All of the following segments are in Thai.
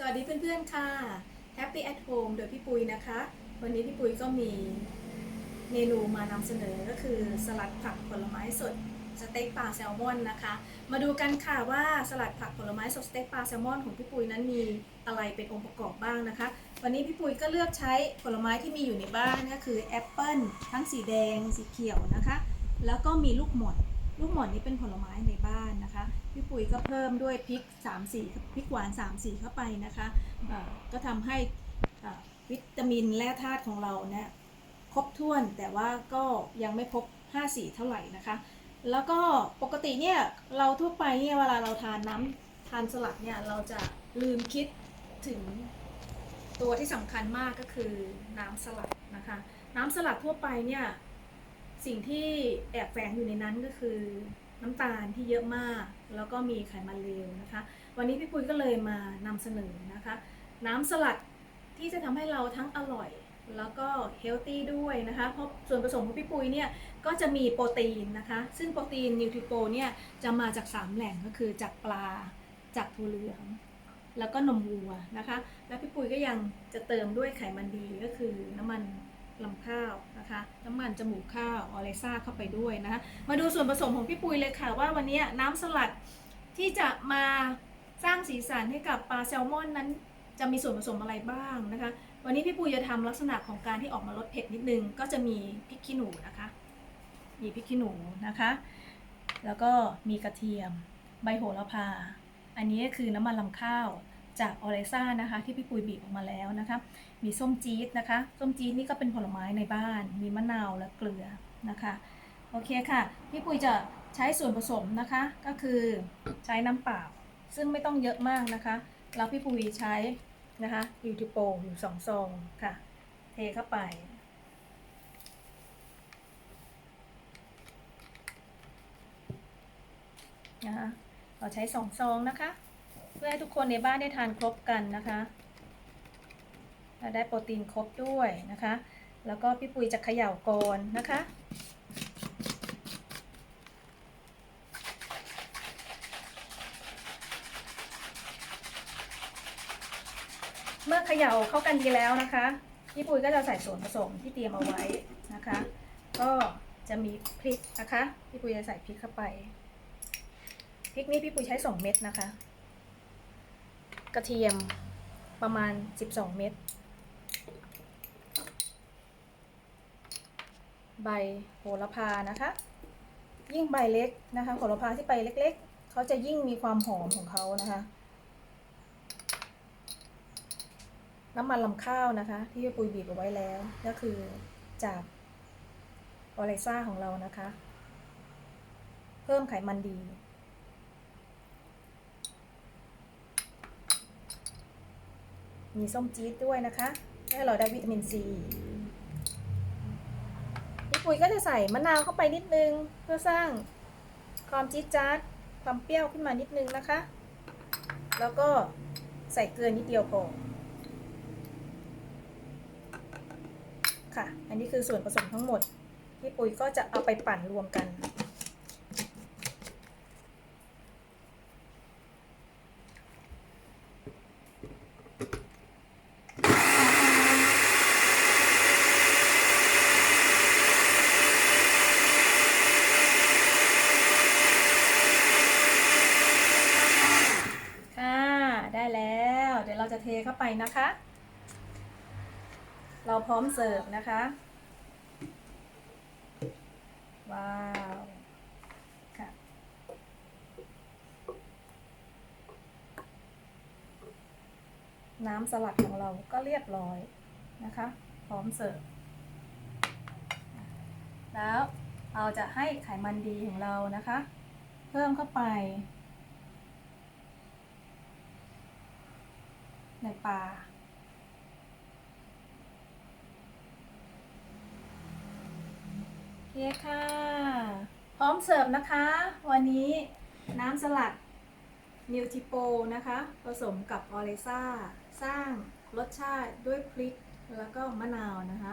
สวัสดีเพื่อนๆค่ะ Happy at Home โดยพี่ปุยนะคะ วันนี้พี่ปุยก็มีเมนูมานำเสนอก็คือสลัดผักผลไม้สดสเต็กปลาแซลมอนนะคะ มาดูกันค่ะว่าสลัดผักผลไม้สดสเต็กปลาแซลมอนของพี่ปุยนั้นมีอะไรเป็นองค์ประกอบบ้างนะคะ วันนี้พี่ปุยก็เลือกใช้ผลไม้ที่มีอยู่ในบ้านก็คือแอปเปิลทั้งสีแดงสีเขียวนะคะ แล้วก็มีลูกหม่อน ลูกหมอนนี้เป็นผลไม้ในบ้านนะคะ พี่ปุ๋ยก็เพิ่มด้วยพริก3สีพริกหวาน3สีเข้าไปนะคะก็ทำให้วิตามินและธาตุของเราเนี่ยครบถ้วนแต่ว่าก็ยังไม่ครบ5สีเท่าไหร่นะคะ แล้วก็ปกติเนี่ยเราทั่วไปเนี่ยเวลาเราทานน้ำทานสลัดเนี่ยเราจะลืมคิดถึงตัวที่สำคัญมากก็คือน้ำสลัดนะคะ น้ำสลัดทั่วไปเนี่ย สิ่งที่แอบแฝงอยู่ในนั้นก็คือน้ำตาลที่เยอะมาก แล้วก็มีไขมันเลวนะคะ วันนี้พี่ปุ้ยก็เลยมานำเสนอนะคะ น้ำสลัดที่จะทำให้เราทั้งอร่อย แล้วก็เฮลตี้ด้วยนะคะ เพราะส่วนผสมของพี่ปุ้ยเนี่ยก็จะมีโปรตีนนะคะ ซึ่งโปรตีนนิวทริโปเนี่ยจะมาจาก 3 แหล่งก็คือจากปลาจากถั่วเหลืองแล้วก็นมวัวนะคะ แล้วพี่ปุ้ยก็ยังจะเติมด้วยไขมันดีก็คือน้ำมัน ลำข้าวนะคะน้ำมันจมูกข้าวออเรซ่าเข้าไปด้วยนะคะมาดูส่วนผสมของพี่ปุยเลยค่ะว่าวันนี้น้ำสลัดที่จะมาสร้างสีสันให้กับปลาแซลมอนนั้น จะมีส่วนผสมอะไรบ้างนะคะ วันนี้พี่ปุยจะทำลักษณะของการที่ออกมาลดเผ็ดนิดนึง ก็จะมีพริกขี้หนูนะคะ มีพริกขี้หนูนะคะ แล้วก็มีกระเทียม ใบโหระพา อันนี้ก็คือน้ำมันลำข้าว จากออเรซ่านะคะ ที่พี่ปุยบีบออกมาแล้วนะคะ มีส้มจี๊ดนะคะ ส้มจี๊ดนี่ก็เป็นผลไม้ในบ้าน มีมะนาวและเกลือนะคะ โอเคค่ะ พี่ปุยจะใช้ส่วนผสมนะคะ ก็คือใช้น้ำเปล่า ซึ่งไม่ต้องเยอะมากนะคะ แล้วพี่ปุยใช้นะคะยูทิโปอยู่สองซองค่ะ เทเข้าไปนะคะเราใช้สองซองนะคะ เพื่อให้ทุกคนในบ้านได้ทานครบกันนะคะและได้โปรตีนครบด้วยนะคะ แล้วก็พี่ปุยจะเขย่าก่อนนะคะ เมื่อเขย่าเข้ากันดีแล้วนะคะพี่ปุยก็จะใส่ส่วนผสมที่เตรียมเอาไว้นะคะ ก็จะมีพริกนะคะ พี่ปุยจะใส่พริกเข้าไป พริกนี้พี่ปุยใช้2เม็ดนะคะ ระเทียมประมาณ 12 เม็ด ใบโหระพานะคะ ยิ่งใบเล็กนะคะโหระพาที่ใบเล็ก ๆ เขาจะยิ่งมีความหอมของเขานะคะ น้ำมันลำข้าวนะคะ ที่พี่ปุยบีบเอาไว้แล้ว ก็คือจากออเรซ่าของเรานะคะ เพิ่มไขมันดี มีส้มจี๊ดด้วยนะคะให้เราได้วิตามินซีพี่ปุ๋ยก็จะใส่มะนาวเข้าไปนิดนึง เพื่อสร้างความจี๊ดจ๊าดความเปรี้ยวขึ้นมานิดนึงนะคะ แล้วก็ใส่เกลือนิดเดียวพอค่ะ อันนี้คือส่วนผสมทั้งหมดพี่ปุ๋ยก็จะเอาไปปั่นรวมกัน ค่ะ ได้แล้ว เทเข้าไปนะคะ เราพร้อมเสิร์ฟนะคะ ว้าวค่ะน้ำสลัดของเราก็เรียบร้อยนะคะ พร้อมเสิร์ฟ แล้วเราจะให้ไขมันดีของเรานะคะ เพิ่มเข้าไป ในปลาโอเคค่ะ พร้อมเสิร์ฟนะคะ วันนี้น้ำสลัดนิวทิโปนะคะ ผสมกับออเรซ่า สร้างรสชาติด้วยพริกแล้วก็มะนาวนะคะ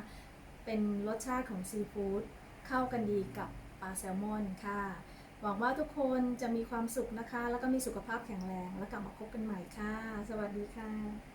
เป็นรสชาติของซีฟู้ดเข้ากันดีกับปลาแซลมอนค่ะ หวังว่าทุกคนจะมีความสุขนะคะ แล้วก็มีสุขภาพแข็งแรง แล้วกลับมาพบกันใหม่ค่ะ สวัสดีค่ะ